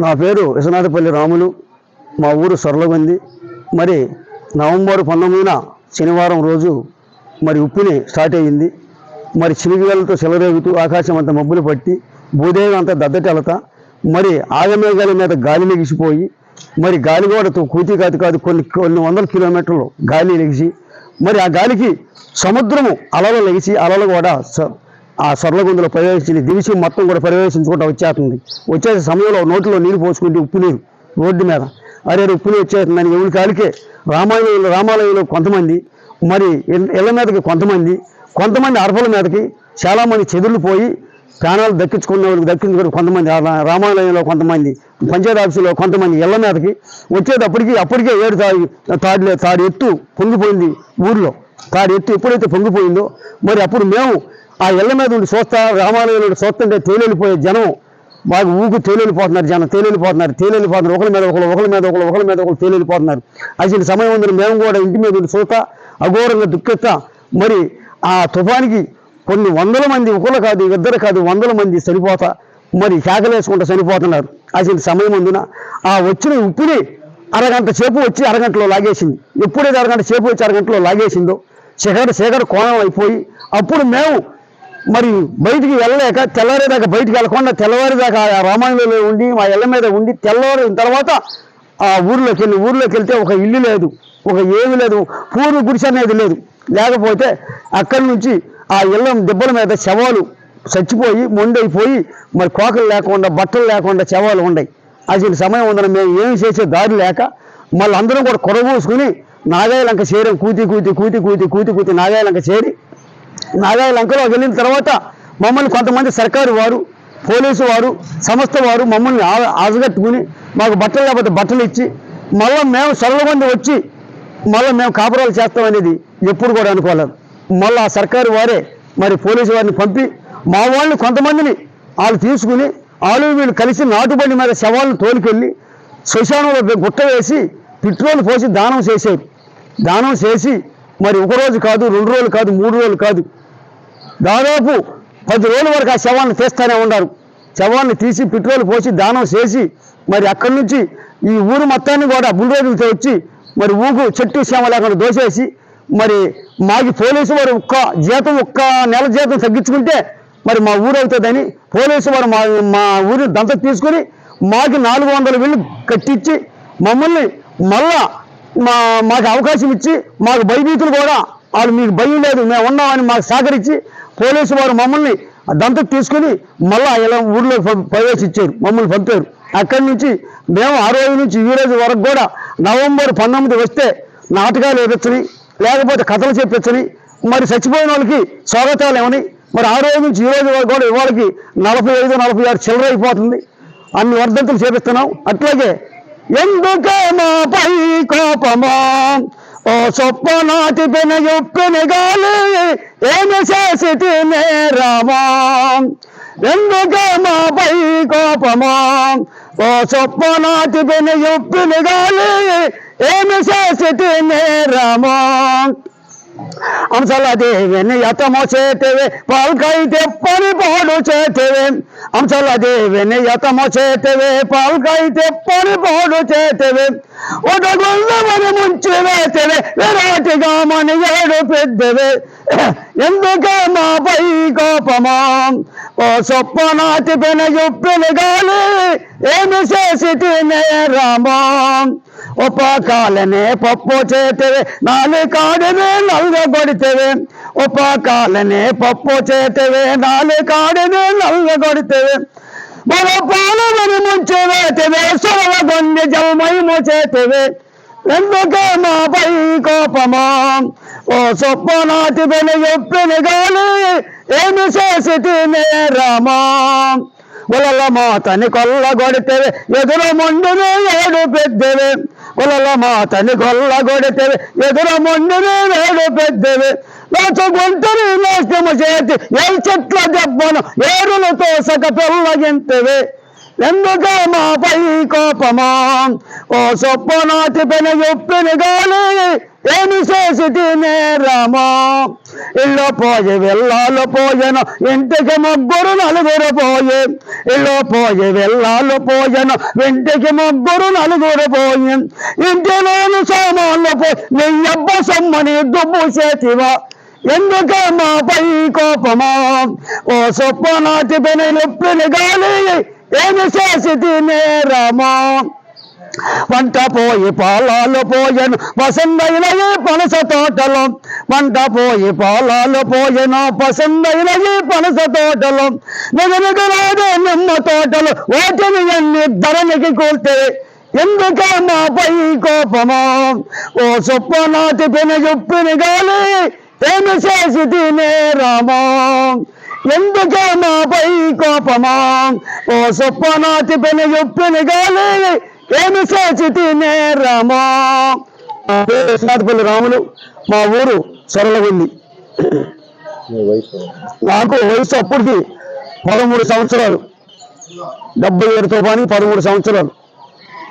నా పేరు విశ్వనాథపల్లి రాములు. మా ఊరు సొరలగుంది. మరి నవంబర్ పంతొమ్మిదిన శనివారం రోజు మరి ఉప్పుని స్టార్ట్ అయ్యింది. మరి చిలుగులతో చెలరేగుతూ ఆకాశం అంత మబ్బులు పట్టి భూదేవి అంతా దద్దటెలత మరి ఆగమేఘాల మీద గాలి లెగిసిపోయి మరి గాలి కూడా కూతి కాదు కాదు కొన్ని కొన్ని వందల కిలోమీటర్లు గాలి లెగిసి మరి ఆ గాలికి సముద్రము అలలు లెగిసి అలలు కూడా స- ఆ సొర్లగుందులో ప్రవేశించి దివిసి మొత్తం కూడా ప్రవేశించుకుంటూ వచ్చేస్తుంది. వచ్చే సమయంలో నోటిలో నీరు పోసుకుంటే ఉప్పు నీరు రోడ్డు మీద. అరే ఉప్పు నీరు వచ్చేస్తుందని ఎవరి కాలికే రామాలయంలో రామాలయంలో కొంతమంది మరి ఇళ్ళ- ఇళ్ళ మీదకి కొంతమంది కొంతమంది అరపల మీదకి చాలామంది చెదుర్లు పోయి ప్రాణాలు దక్కించుకున్న వాళ్ళకి దక్కించుకుని కొంతమంది రామాలయంలో కొంతమంది పంచాయతీ ఆఫీసులో కొంతమంది ఇళ్ళ మీదకి వచ్చేటప్పటికి అప్పటికే ఏడు తాడి తాడులే తాడి ఎత్తు పొంగిపోయింది ఊర్లో. తాడి ఎత్తు ఎప్పుడైతే పొంగిపోయిందో మరి అప్పుడు మేము ఆ ఇళ్ళ మీద ఉండి చూస్తా రామాలయంలో చూస్తుంటే తేలిపోయే జనం మాకు ఊకు తేలిపోతున్నారు జనం తేలిపోతున్నారు తేలిపోతున్నారు. ఒకరి మీద ఒకరు ఒకరి మీద ఒకరు ఒకరి మీద ఒకరు తేలిపోతున్నారు. అసలు సమయం ఉందని మేము కూడా ఇంటి మీద ఉండి చూస్తా అఘోరంగా దుఃఖిస్తా. మరి ఆ తుఫానికి కొన్ని వందల మంది ఒకరు కాదు ఇద్దరు కాదు వందల మంది చనిపోతా మరి కేకలేసుకుంటూ చనిపోతున్నారు. అసలు సమయం అందున ఆ వచ్చిన ఉప్పుని అరగంట సేపు వచ్చి అరగంటలో లాగేసింది. ఎప్పుడైతే అరగంట సేపు వచ్చి అరగంటలో లాగేసిందో శిఖర శేఖర కోణం అయిపోయి అప్పుడు మేము మరి బయటికి వెళ్ళలేక తెల్లవారేదాకా బయటికి వెళ్ళకుండా తెల్లవారేదాకా ఆ రామాయణంలో ఉండి మా ఇళ్ళ మీద ఉండి తెల్లవారిన తర్వాత ఆ ఊర్లోకి వెళ్ళి ఊర్లోకి వెళ్తే ఒక ఇల్లు లేదు ఒక ఏమి లేదు పూర్వ గుడిసె అనేది లేదు. లేకపోతే అక్కడి నుంచి ఆ ఇళ్ళ దెబ్బల మీద శవాలు చచ్చిపోయి మొండైపోయి మరి కోకలు లేకుండా బట్టలు లేకుండా శవాలు ఉన్నాయి. అసలు సమయం ఉందని మేము ఏమి చేసే దారి లేక మళ్ళీ అందరం కూడా కొరగూసుకుని నాగాయలంక చేరాం కూతి కూతి కూతి కూతి కూతి కూతి నాగాయలంక చేరి నాగాయ లంకలో వెళ్ళిన తర్వాత మమ్మల్ని కొంతమంది సర్కారు వారు పోలీసు వారు సంస్థ వారు మమ్మల్ని ఆజగట్టుకుని మాకు బట్టలు లేకపోతే బట్టలు ఇచ్చి మళ్ళీ మేము సొరలమంది వచ్చి మళ్ళీ మేము కాపురాలు చేస్తామనేది ఎప్పుడు కూడా అనుకోలేదు. మళ్ళీ ఆ సర్కారు వారే మరి పోలీసు వారిని పంపి మా వాళ్ళని కొంతమందిని వాళ్ళు తీసుకుని వాళ్ళు వీళ్ళు కలిసి నాటుబండి మీద శవాలను తోలుకెళ్ళి శ్మశానంలో గుట్ట వేసి పెట్రోల్ పోసి దానం చేశారు. దానం చేసి మరి ఒక రోజు కాదు రెండు రోజులు కాదు మూడు రోజులు కాదు దాదాపు పది రోజుల వరకు ఆ శవాన్ని తీస్తూనే ఉన్నారు. శవాన్ని తీసి పెట్రోల్ పోసి దానం చేసి మరి అక్కడి నుంచి ఈ ఊరు మొత్తాన్ని కూడా బుల్డోజులతో వచ్చి మరి ఊగు చెట్టు శ్యామ లేకుండా దోసేసి మరి మాకి పోలీసు వారు ఒక్క జీతం ఒక్క నెల జీతం తగ్గించుకుంటే మరి మా ఊరు అవుతుందని పోలీసు వారు మా మా ఊరిని దంత తీసుకుని మాకు నాలుగు వందల వీళ్ళు కట్టించి మమ్మల్ని మళ్ళా మా మాకు అవకాశం ఇచ్చి మాకు భయభీతులు కూడా వాళ్ళు మీకు భయం లేదు మేము ఉన్నామని మాకు సహకరించి పోలీసు వారు మమ్మల్ని దంతకు తీసుకుని మళ్ళీ ఇలా ఊళ్ళో ప్రవేశించారు మమ్మల్ని పంపారు. అక్కడి నుంచి మేము ఆ రోజు నుంచి ఈ రోజు వరకు కూడా నవంబర్ పంతొమ్మిది వస్తే నాటకాలు వేపించని లేకపోతే కథలు చెప్పించని మరి చచ్చిపోయిన వాళ్ళకి స్వాగతాలు ఏమని మరి ఆ రోజు నుంచి ఈ రోజు వరకు కూడా ఇవాళకి నలభై ఐదు నలభై ఆరు చిల్లర అయిపోతుంది. అన్ని వర్ధంతులు చేపిస్తున్నాం. అట్లాగే ఎందుకే మాపై కోపమా? ఓ సొప్ప నాటి పెన యొప్పెన గాలి ఏమి చేసి రామా ఎందుకే మాపై కోపమా? ఓ సొప్ప నాటి పెన యొప్పెన గాలి ఏమి చేసి రామా అంశలదేవిని యతము చేతివే పాల్కై తెప్పని పాడు చేతివే. అంశలదేవిని యతము చేతివే పాల్కై తెప్పని పాడు చేతివే. ఒక ముంచి వేతివే విరాటిగా మని ఏడు పెద్దవే. ఎందుకే మాపై కోపమా? ఓ సొప్పనాటి పెన చెప్పిన గాలి ఏమి చేసి తినే రామా? ఉపాకాలనే పప్పు చేతవే నాలుకాడినే నల్గ కొడితేవే ఉపాకాలనే పప్పు చేతవే నాలుకాడినే నల్గ కొడితేవే మన పాలమని ముంచి వేతవే సొల గొండి జల్మయము చేతవే ఎందుకే మాపై కోపమా ఓ సొప్ప నాటి వెన చెప్పిన గాలి ఏమి చేసి తినే రామా ఉలల మాతని కొల్లగొడితేవే ఎదురు మొండునే ఏడు పెద్దవే ఉలల మాతని కొల్లగొడితేవే ఎదురు మొండునే ఏడు పెద్దవే. నాచు గుంటని నాశనము చేతి ఏ చెట్ల దెబ్బను ఏరులతో సక పెళ్ళగింతవే ఎందుకే మాపై కోపమా? ఓ సొప్పనాటి పెన ఎప్పిన గాలి ఏమి చేసి తినే రామా ఇల్లు పోయి వెళ్ళాలు పోయను ఇంటికి ముగ్గురు నలుగురు పోయి. ఇల్లు పోయి వెళ్ళాలు పోయను ఇంటికి ముగ్గురు నలుగురు పోయి. ఇంటి నేను సామాన్లు పోయి నీ అబ్బ సమ్మని దుబ్బు చేతివా? ఎందుకే మాపై కోపమా? ఓ సొప్ప నాటి పెన ఎప్పిన గాలి ఏమి చేసి తినే రామా వంట పోయి పాలాలు పోయను పసందైన ఈ పనస తోటలో. వంట పోయి పాలాలు పోయను పసందైన ఈ పనస తోటలో. నిగనిగరాదే నిమ్మ తోటలు వాటిని ఎన్ని ధరనికి కూల్తే ఎందుకే మాపై కోపమా? ఓ సొప్ప నాటి పెన గాలి ఏమి చేసి తినే రామా ఎందుకే మాపై కోపమా? ఓ సొప్ప నాటి పెన చెప్పిన గాలి ఏమి చేసి తినే రామా విశ్వనాథపల్లి రాములు మా ఊరు సరళగుంది. నాకు వయసు అప్పటికి పదమూడు సంవత్సరాలు. డెబ్బై ఏడుతో పని పదమూడు సంవత్సరాలు.